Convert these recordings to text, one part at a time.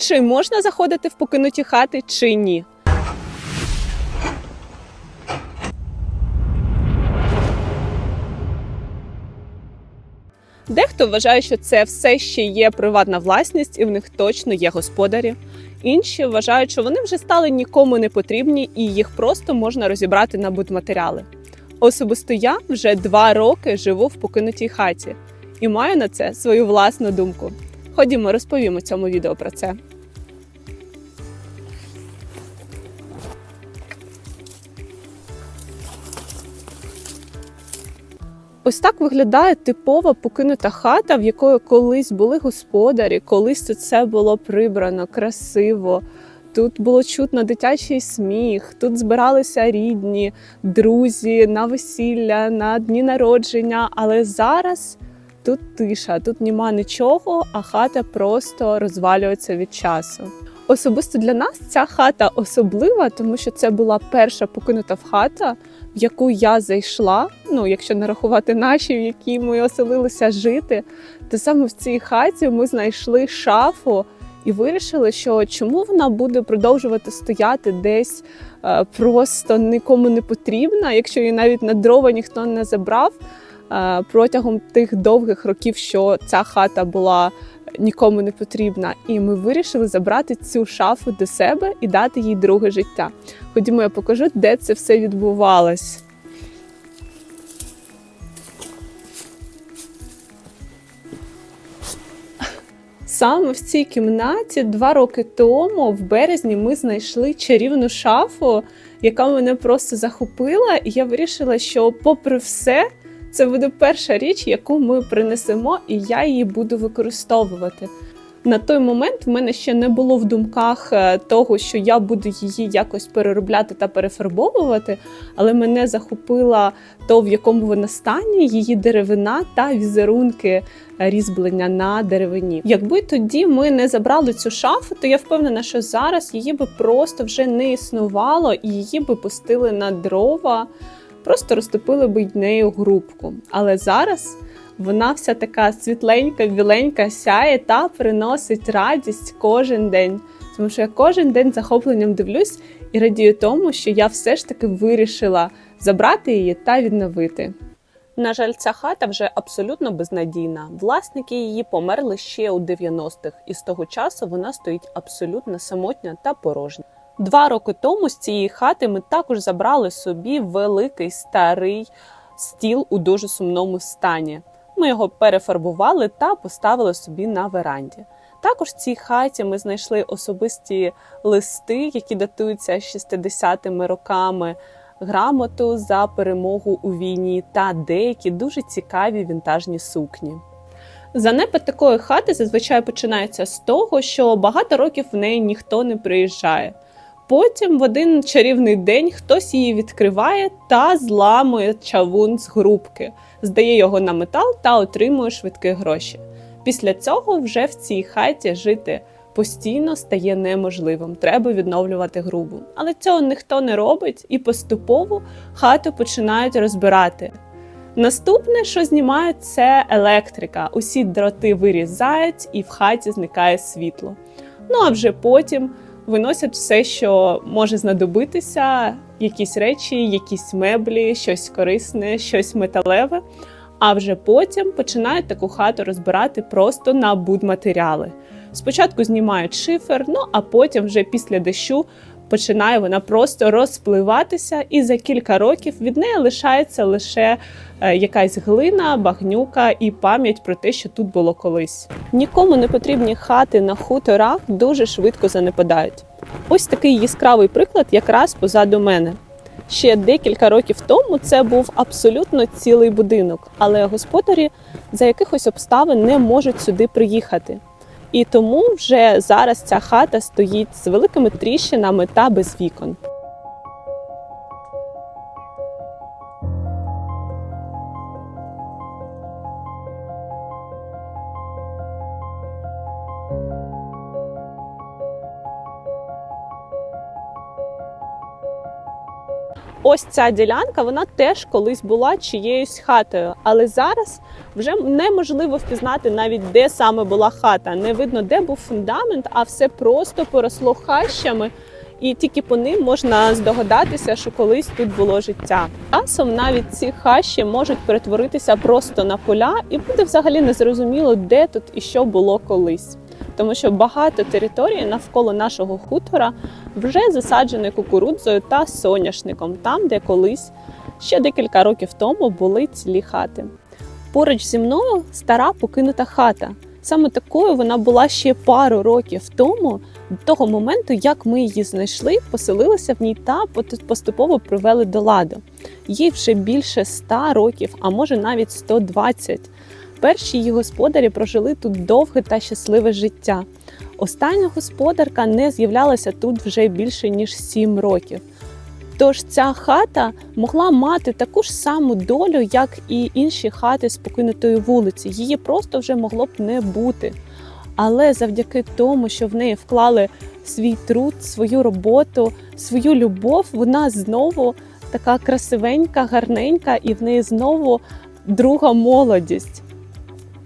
Чи можна заходити в покинуті хати, чи ні? Дехто вважає, що це все ще є приватна власність, і в них точно є господарі. Інші вважають, що вони вже стали нікому не потрібні, і їх просто можна розібрати на будматеріали. Особисто я вже два роки живу в покинутій хаті і маю на це свою власну думку. Ходімо, розповімо цьому відео про це. Ось так виглядає типова покинута хата, в якої колись були господарі, колись тут все було прибрано, красиво. Тут було чутно дитячий сміх, тут збиралися рідні, друзі на весілля, на дні народження. Але зараз тут тиша, тут нема нічого, а хата просто розвалюється від часу. Особисто для нас ця хата особлива, тому що це була перша покинута в хата, в яку я зайшла. Ну, якщо не рахувати наші, в якій ми оселилися жити, то саме в цій хаті ми знайшли шафу і вирішили, що чому вона буде продовжувати стояти десь е, просто нікому не потрібна, якщо її навіть на дрова ніхто не забрав. е, Протягом тих довгих років, що ця хата була нікому не потрібна, і ми вирішили забрати цю шафу до себе і дати їй друге життя. Ходімо, я покажу, де це все відбувалось. Саме в цій кімнаті два роки тому, в березні, ми знайшли чарівну шафу, яка мене просто захопила, і я вирішила, що, попри все, це буде перша річ, яку ми принесемо, і я її буду використовувати. На той момент в мене ще не було в думках е, того, що я буду її якось переробляти та перефарбовувати, але мене захопила то, в якому вона стані, її деревина та візерунки різьблення на деревині. Якби тоді ми не забрали цю шафу, то я впевнена, що зараз її би просто вже не існувало, і її би пустили на дрова, просто розтопили би нею грубку. Але зараз. Вона вся така світленька, біленька, сяє та приносить радість кожен день. Тому що я кожен день захопленням дивлюсь і радію тому, що я все ж таки вирішила забрати її та відновити. На жаль, ця хата вже абсолютно безнадійна. Власники її померли ще у 90-х, і з того часу вона стоїть абсолютно самотня та порожня. Два роки тому з цієї хати ми також забрали собі великий старий стіл у дуже сумному стані. Ми його перефарбували та поставили собі на веранді. Також в цій хаті ми знайшли особисті листи, які датуються 60-ми роками, грамоту за перемогу у війні та деякі дуже цікаві вінтажні сукні. Занепад такої хати зазвичай починається з того, що багато років в неї ніхто не приїжджає. Потім в один чарівний день хтось її відкриває та зламує чавун з грубки, здає його на метал та отримує швидкі гроші. Після цього вже в цій хаті жити постійно стає неможливим. Треба відновлювати грубу. Але цього ніхто не робить, і поступово хату починають розбирати. Наступне, що знімають, це електрика. Усі дроти вирізають, і в хаті зникає світло. Ну а вже потім виносять все, що може знадобитися, якісь речі, якісь меблі, щось корисне, щось металеве. А вже потім починають таку хату розбирати просто на будматеріали. Спочатку знімають шифер, ну а потім, вже після дощу, починає вона просто розпливатися, і за кілька років від неї лишається лише е, якась глина, багнюка і пам'ять про те, що тут було колись. Нікому не потрібні хати на хуторах дуже швидко занепадають. Ось такий яскравий приклад, якраз позаду мене. Ще декілька років тому це був абсолютно цілий будинок, але господарі за якихось обставин не можуть сюди приїхати. І тому вже зараз ця хата стоїть з великими тріщинами та без вікон. Ось ця ділянка, вона теж колись була чиєюсь хатою, але зараз вже неможливо впізнати навіть де саме була хата. Не видно, де був фундамент, а все просто поросло хащами. І тільки по ним можна здогадатися, що колись тут було життя. Часом навіть ці хащі можуть перетворитися просто на поля, і буде взагалі незрозуміло, де тут і що було колись. Тому що багато території навколо нашого хутора вже засаджені кукурудзою та соняшником, там, де колись ще декілька років тому були цілі хати. Поруч зі мною стара покинута хата. Саме такою вона була ще пару років тому, до того моменту, як ми її знайшли, поселилися в ній та поступово привели до ладу. Їй вже більше 100 років, а може навіть 120. Перші її господарі прожили тут довге та щасливе життя. Остання господарка не з'являлася тут вже більше ніж 7 років. Тож ця хата могла мати таку ж саму долю, як і інші хати з покинутої вулиці. Її просто вже могло б не бути. Але завдяки тому, що в неї вклали свій труд, свою роботу, свою любов, вона знову така красивенька, гарненька, і в неї знову друга молодість.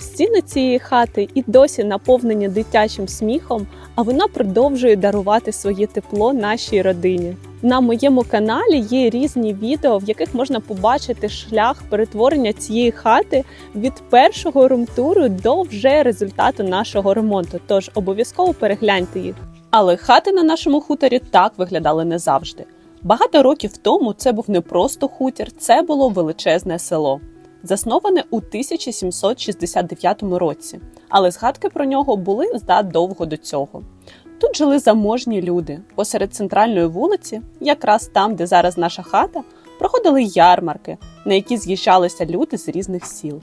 Стіни цієї хати і досі наповнені дитячим сміхом, а вона продовжує дарувати своє тепло нашій родині. На моєму каналі є різні відео, в яких можна побачити шлях перетворення цієї хати від першого румтуру до вже результату нашого ремонту. Тож обов'язково перегляньте їх. Але хати на нашому хуторі так виглядали не завжди. Багато років тому це був не просто хутір, це було величезне село, засноване у 1769 році. Але згадки про нього були задовго до цього. Тут жили заможні люди. Посеред центральної вулиці, якраз там, де зараз наша хата, проходили ярмарки, на які з'їжджалися люди з різних сіл.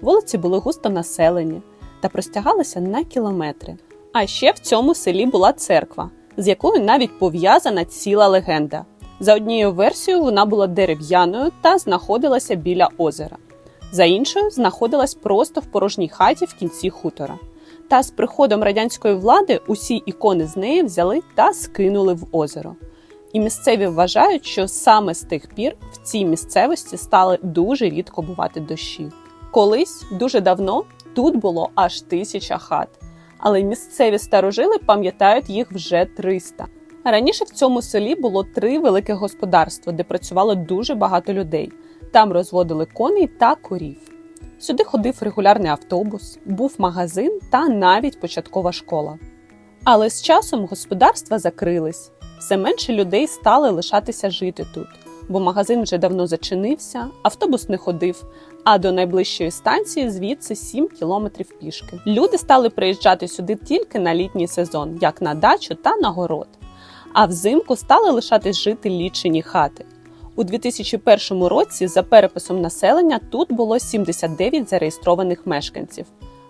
Вулиці були густо населені та простягалися на кілометри. А ще в цьому селі була церква, з якою навіть пов'язана ціла легенда. За однією версією, вона була дерев'яною та знаходилася біля озера. За іншою, знаходилась просто в порожній хаті в кінці хутора. Та з приходом радянської влади усі ікони з неї взяли та скинули в озеро. І місцеві вважають, що саме з тих пір в цій місцевості стали дуже рідко бувати дощі. Колись дуже давно тут було аж тисяча хат, але місцеві старожили пам'ятають їх вже 300. Раніше в цьому селі було три велике господарства, де працювало дуже багато людей. Там розводили коней та корів. Сюди ходив регулярний автобус, був магазин та навіть початкова школа. Але з часом господарства закрились, все менше людей стали лишатися жити тут, бо магазин вже давно зачинився, автобус не ходив, а до найближчої станції звідси 7 кілометрів пішки. Люди стали приїжджати сюди тільки на літній сезон, як на дачу та на город. А взимку стали лишатись жити лічені хати. У 2001 році за переписом населення тут було 79 зареєстрованих мешканців,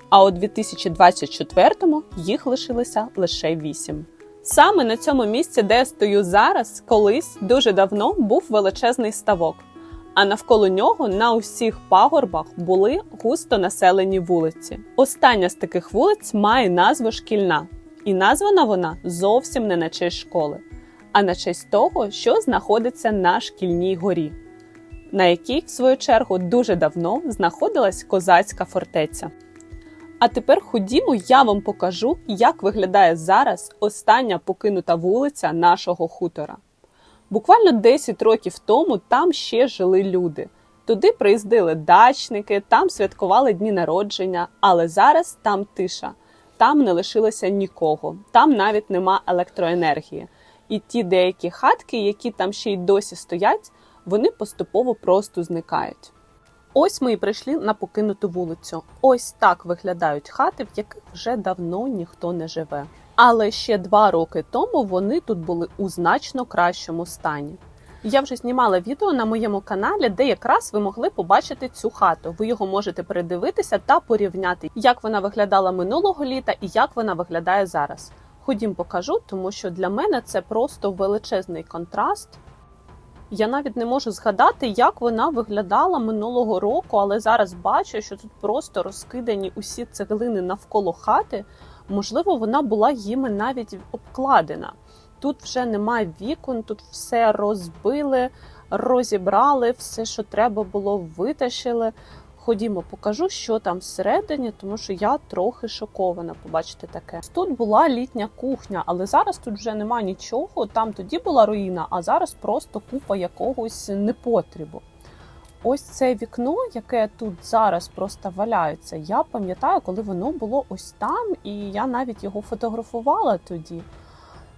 а у 2024 їх лишилося лише 8. Саме на цьому місці, де я стою зараз, колись дуже давно був величезний ставок, а навколо нього на усіх пагорбах були густо населені вулиці. Остання з таких вулиць має назву шкільна, і названа вона зовсім не на честь школи а на честь того, що знаходиться на шкільній горі, на якій, в свою чергу, дуже давно знаходилась козацька фортеця. А тепер ходімо, я вам покажу, як виглядає зараз остання покинута вулиця нашого хутора. Буквально 10 років тому там ще жили люди. Туди приїздили дачники, там святкували дні народження, але зараз там тиша, там не лишилося нікого, там навіть нема електроенергії. І ті деякі хатки, які там ще й досі стоять, вони поступово просто зникають. Ось ми і прийшли на покинуту вулицю. Ось так виглядають хати, в яких вже давно ніхто не живе. Але ще два роки тому вони тут були у значно кращому стані. Я вже знімала відео на моєму каналі, де якраз ви могли побачити цю хату. Ви його можете передивитися та порівняти, як вона виглядала минулого літа і як вона виглядає зараз. Ходім покажу, тому що для мене це просто величезний контраст. Я навіть не можу згадати, як вона виглядала минулого року, але зараз бачу, що тут просто розкидані усі цеглини навколо хати. Можливо, вона була їми навіть обкладена. Тут вже немає вікон, тут все розбили, розібрали, все, що треба було, витащили. Ходімо, покажу, що там всередині, тому що я трохи шокована побачити таке. Тут була літня кухня, але зараз тут вже нема нічого. Там тоді була руїна, а зараз просто купа якогось непотрібу. Ось це вікно, яке тут зараз просто валяється. Я пам'ятаю, коли воно було ось там, і я навіть його фотографувала тоді.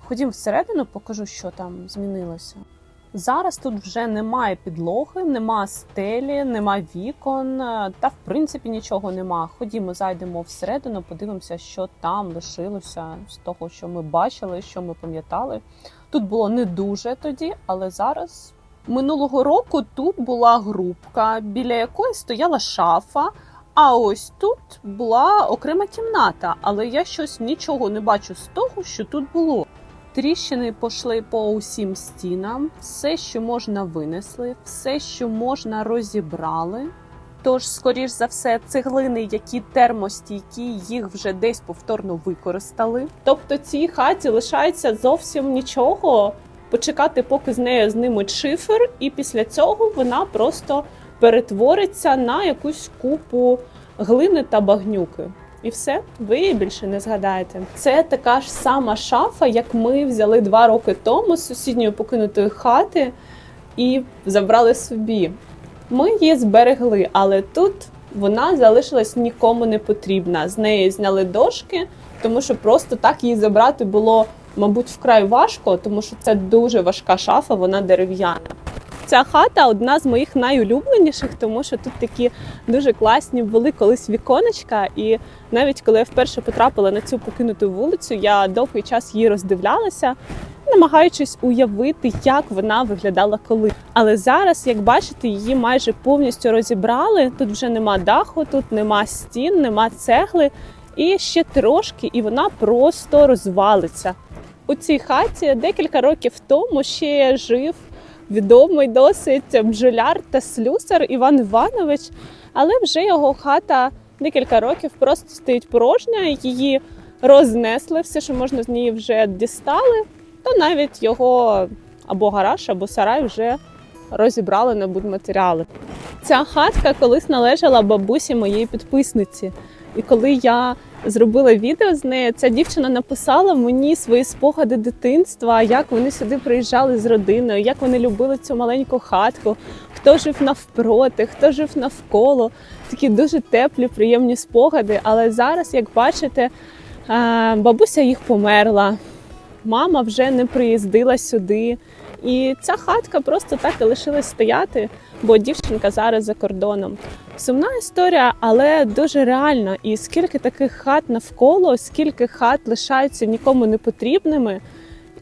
Ходім всередину, покажу, що там змінилося. Зараз тут вже немає підлоги, нема стелі, нема вікон, е, та в принципі нічого нема. Ходімо, зайдемо всередину, подивимося, що там лишилося з того, що ми бачили, що ми пам'ятали. Тут було не дуже тоді, але зараз минулого року тут була групка, біля якої стояла шафа. А ось тут була окрема кімната, але я щось нічого не бачу з того, що тут було. Тріщини пішли по усім стінам, все, що можна, винесли, все, що можна, розібрали. Тож, скоріш за все, цеглини, які термостійкі, їх вже десь повторно використали. Тобто цій хаті лишається зовсім нічого. Почекати, поки з нею знимуть шифер, і після цього вона просто перетвориться на якусь купу глини та багнюки. І все, ви її більше не згадаєте. Це така ж сама шафа, як ми взяли два роки тому з сусідньої покинутої хати і забрали собі. Ми її зберегли, але тут вона залишилась нікому не потрібна. З неї зняли дошки, тому що просто так її забрати було, мабуть, вкрай важко, тому що це дуже важка шафа, вона дерев'яна. Ця хата одна з моїх найулюбленіших, тому що тут такі дуже класні були колись віконечка. І навіть коли я вперше потрапила на цю покинуту вулицю, я довгий час її роздивлялася, намагаючись уявити, як вона виглядала коли. Але зараз, як бачите, її майже повністю розібрали. Тут вже нема даху, тут нема стін, нема цегли. І ще трошки, і вона просто розвалиться. У цій хаті декілька років тому ще жив відомий досить бджоляр та слюсар Іван Іванович, але вже його хата декілька років просто стоїть порожня, її рознесли, все, що можна з неї вже дістали, то навіть його або гараж, або сарай вже розібрали на будматеріали. Ця хатка колись належала бабусі моєї підписниці. І коли я зробила відео з нею, ця дівчина написала мені свої спогади дитинства, як вони сюди приїжджали з родиною, як вони любили цю маленьку хатку, хто жив навпроти, хто жив навколо. Такі дуже теплі, приємні спогади. Але зараз, як бачите, е, бабуся їх померла, мама вже не приїздила сюди. І ця хатка просто так і лишилась стояти, бо дівчинка зараз за кордоном. Сумна історія, але дуже реальна. І скільки таких хат навколо, скільки хат лишаються нікому не потрібними,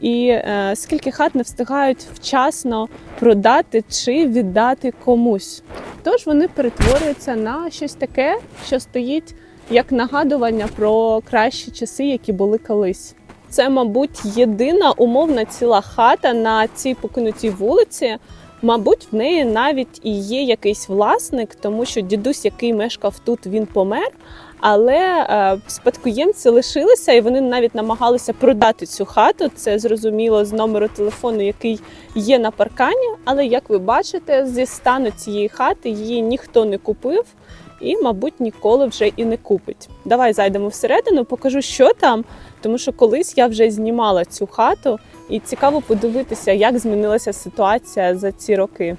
і е, скільки хат не встигають вчасно продати чи віддати комусь. Тож вони перетворюються на щось таке, що стоїть як нагадування про кращі часи, які були колись. Це, мабуть, єдина умовна ціла хата на цій покинутій вулиці. Мабуть, в неї навіть і є якийсь власник, тому що дідусь, який мешкав тут, він помер. Але е, спадкоємці лишилися, і вони навіть намагалися продати цю хату. Це зрозуміло з номеру телефону, який є на паркані. Але як ви бачите, зі стану цієї хати її ніхто не купив і, мабуть, ніколи вже і не купить. Давай зайдемо всередину, покажу, що там, тому що колись я вже знімала цю хату, і цікаво подивитися, як змінилася ситуація за ці роки.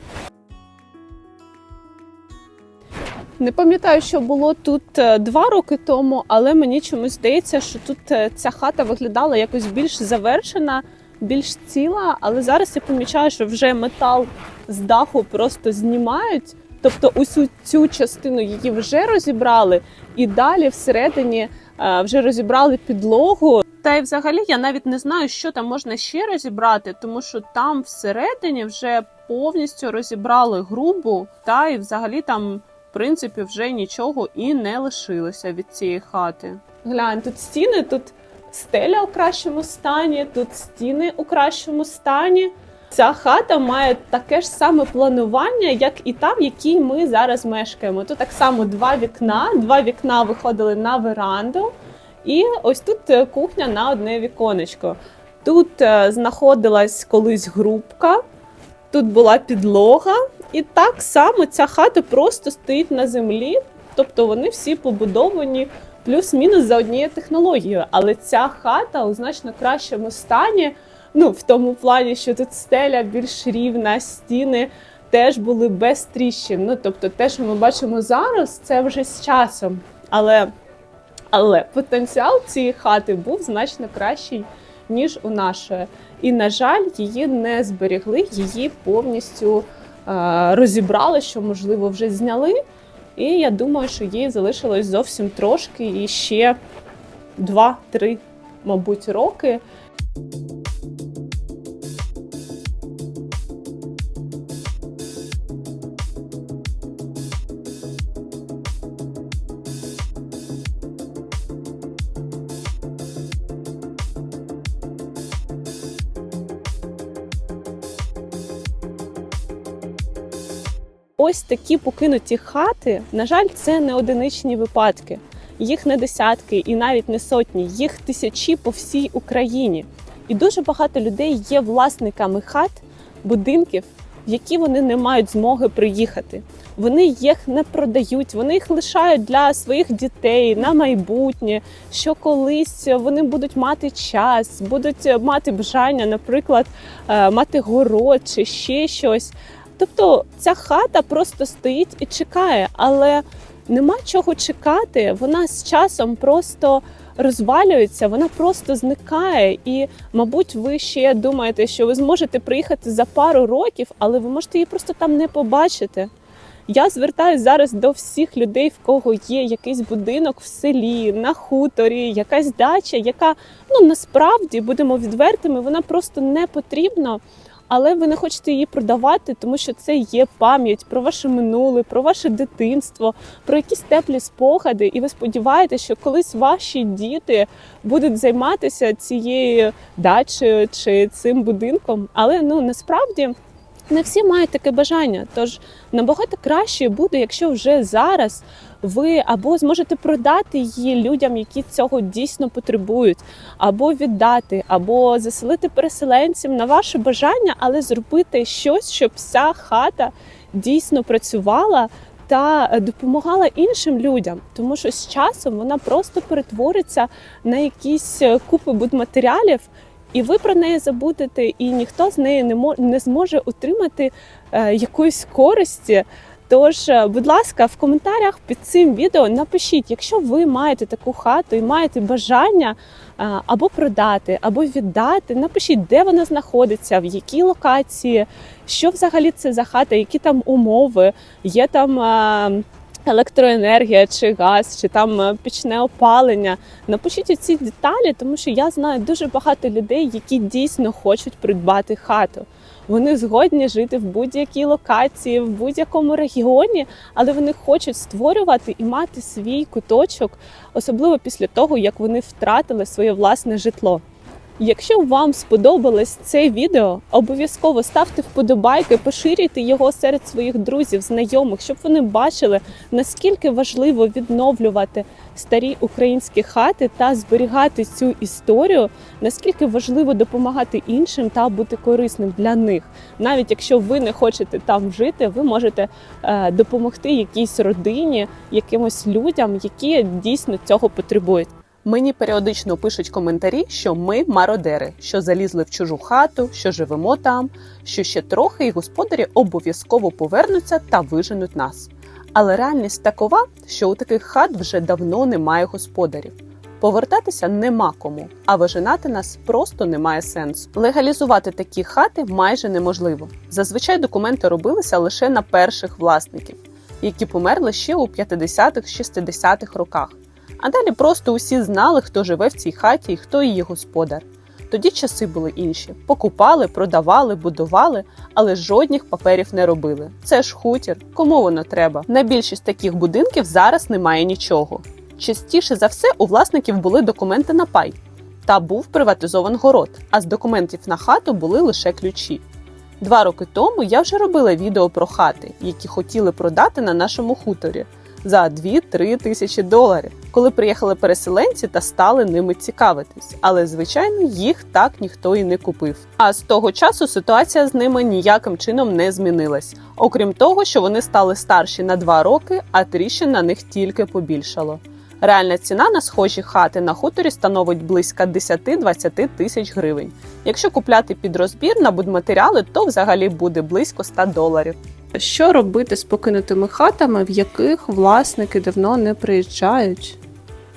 Не пам'ятаю, що було тут е, два роки тому, але мені чомусь здається, що тут е, ця хата виглядала якось більш завершена, більш ціла. Але зараз я помічаю, що вже метал з даху просто знімають. Тобто, усю цю частину її вже розібрали, і далі всередині вже розібрали підлогу. Та й взагалі я навіть не знаю, що там можна ще розібрати, тому що там всередині вже повністю розібрали грубу, та і взагалі там, в принципі, вже нічого і не лишилося від цієї хати. Глянь, тут стіни, тут стеля у кращому стані, тут стіни у кращому стані. Ця хата має таке ж саме планування, як і та, в якій ми зараз мешкаємо. Тут так само два вікна, два вікна виходили на веранду, і ось тут е, кухня на одне віконечко. Тут е, знаходилась колись грубка, тут була підлога, і так само ця хата просто стоїть на землі. Тобто вони всі побудовані плюс-мінус за однією технологією. Але ця хата у значно кращому стані. Ну, в тому плані, що тут стеля більш рівна, стіни теж були без тріщин. Ну, тобто, те, що ми бачимо зараз, це вже з часом. Але, але потенціал цієї хати був значно кращий, ніж у нашої. І, на жаль, її не зберегли, її повністю е, розібрали, що, можливо, вже зняли. І я думаю, що їй залишилось зовсім трошки і ще 2-3, мабуть, роки. Ось такі покинуті хати, на жаль, це не одиничні випадки. Їх не десятки і навіть не сотні, їх тисячі по всій Україні. І дуже багато людей є власниками хат, будинків, в які вони не мають змоги приїхати. Вони їх не продають, вони їх лишають для своїх дітей на майбутнє, що колись вони будуть мати час, будуть мати бажання, наприклад, е, мати город чи ще щось. Тобто ця хата просто стоїть і чекає, але нема чого чекати. Вона з часом просто розвалюється, вона просто зникає. І, мабуть, ви ще думаєте, що ви зможете приїхати за пару років, але ви можете її просто там не побачити. Я звертаюся зараз до всіх людей, в кого є якийсь будинок в селі, на хуторі, якась дача, яка ну насправді будемо відвертими, вона просто не потрібна але ви не хочете її продавати, тому що це є пам'ять про ваше минуле, про ваше дитинство, про якісь теплі спогади. І ви сподіваєтеся, що колись ваші діти будуть займатися цією дачею чи цим будинком. Але ну насправді. Не всі мають таке бажання, тож набагато краще буде, якщо вже зараз ви або зможете продати її людям, які цього дійсно потребують, або віддати, або заселити переселенцям на ваше бажання, але зробити щось, щоб вся хата дійсно працювала. Та допомагала іншим людям, тому що з часом вона просто перетвориться на якісь купи будматеріалів, і ви про неї забудете, і ніхто з неї не не зможе отримати е, якоїсь користі. Тож, е, будь ласка, в коментарях під цим відео напишіть, якщо ви маєте таку хату і маєте бажання е, або продати, або віддати, напишіть, де вона знаходиться, в якій локації, що взагалі це за хата, які там умови, є там. Е, електроенергія чи газ, чи там пічне опалення. Напишіть ці деталі, тому що я знаю дуже багато людей, які дійсно хочуть придбати хату. Вони згодні жити в будь-якій локації, в будь-якому регіоні, але вони хочуть створювати і мати свій куточок, особливо після того, як вони втратили своє власне житло. Якщо вам сподобалось це відео, обов'язково ставте вподобайки, поширюйте його серед своїх друзів, знайомих, щоб вони бачили, наскільки важливо відновлювати старі українські хати та зберігати цю історію, наскільки важливо допомагати іншим та бути корисним для них. Навіть якщо ви не хочете там жити, ви можете е, допомогти якійсь родині, якимось людям, які дійсно цього потребують. Мені періодично пишуть коментарі, що ми мародери, що залізли в чужу хату, що живемо там, що ще трохи і господарі обов'язково повернуться та виженуть нас. Але реальність такова, що у таких хат вже давно немає господарів. Повертатися нема кому, а вижинати нас просто немає сенсу. Легалізувати такі хати майже неможливо. Зазвичай документи робилися лише на перших власників, які померли ще у 50-х-60-х роках. А далі просто усі знали, хто живе в цій хаті і хто її господар. Тоді часи були інші: покупали, продавали, будували, але жодних паперів не робили. Це ж хутір, кому воно треба. На більшість таких будинків зараз немає нічого. Частіше за все у власників були документи на пай та був приватизований город, а з документів на хату були лише ключі. Два роки тому я вже робила відео про хати, які хотіли продати на нашому хуторі за 2-3 тисячі доларів. Коли приїхали переселенці та стали ними цікавитись. Але, звичайно, їх так ніхто і не купив. А з того часу ситуація з ними ніяким чином не змінилась, окрім того, що вони стали старші на два роки, а тріщин на них тільки побільшало. Реальна ціна на схожі хати на хуторі становить близько 10-20 тисяч гривень. Якщо купляти під розбір на будматеріали, то взагалі буде близько 100 доларів. Що робити з покинутими хатами, в яких власники давно не приїжджають?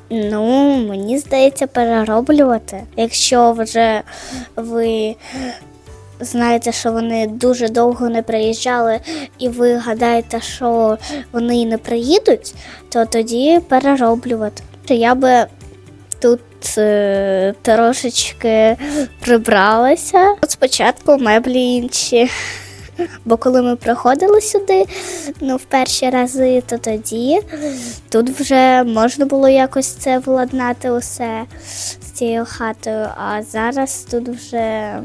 Ну, мені здається, перероблювати. Якщо вже ви знаєте, що вони дуже довго не приїжджали, і ви гадаєте, що вони не приїдуть, то тоді перероблювати. Я би тут е, трошечки прибралася. От спочатку меблі інші. Бо коли ми приходили сюди, ну, в перші рази, то тоді тут вже можна було якось це владнати усе з цією хатою, а зараз тут вже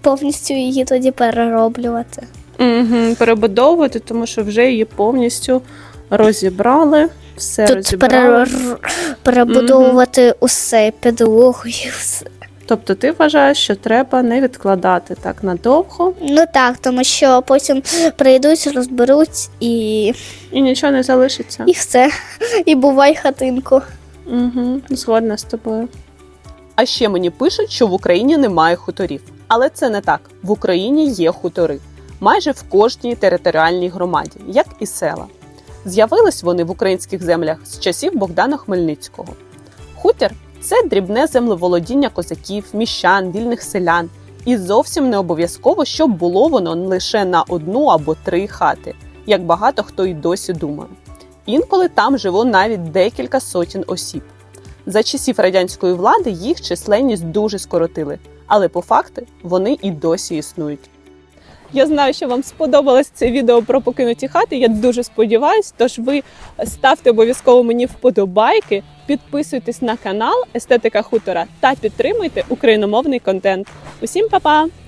повністю її тоді перероблювати. Угу, перебудовувати, тому що вже її повністю розібрали. Все Тут розібрали. перер... перебудовувати усе, підлогу і все. Тобто ти вважаєш, що треба не відкладати так надовго Ну так, тому що потім прийдуть, розберуть і, і нічого не залишиться. і все. І бувай хатинку. Угу, згодна з тобою. А ще мені пишуть, що в Україні немає хуторів. Але це не так. В Україні є хутори майже в кожній територіальній громаді, як і села. З'явились вони в українських землях з часів Богдана Хмельницького. Хутір це дрібне землеволодіння козаків, міщан, вільних селян. І зовсім не обов'язково, щоб було воно лише на одну або три хати, як багато хто й досі думає. Інколи там жило навіть декілька сотень осіб. За часів радянської влади їх численність дуже скоротили, але по факту вони і досі існують. Я знаю, що вам сподобалось це відео про покинуті хати. Я дуже сподіваюсь. Тож ви ставте обов'язково мені вподобайки, підписуйтесь на канал Естетика Хутора та підтримуйте україномовний контент. Усім па-па!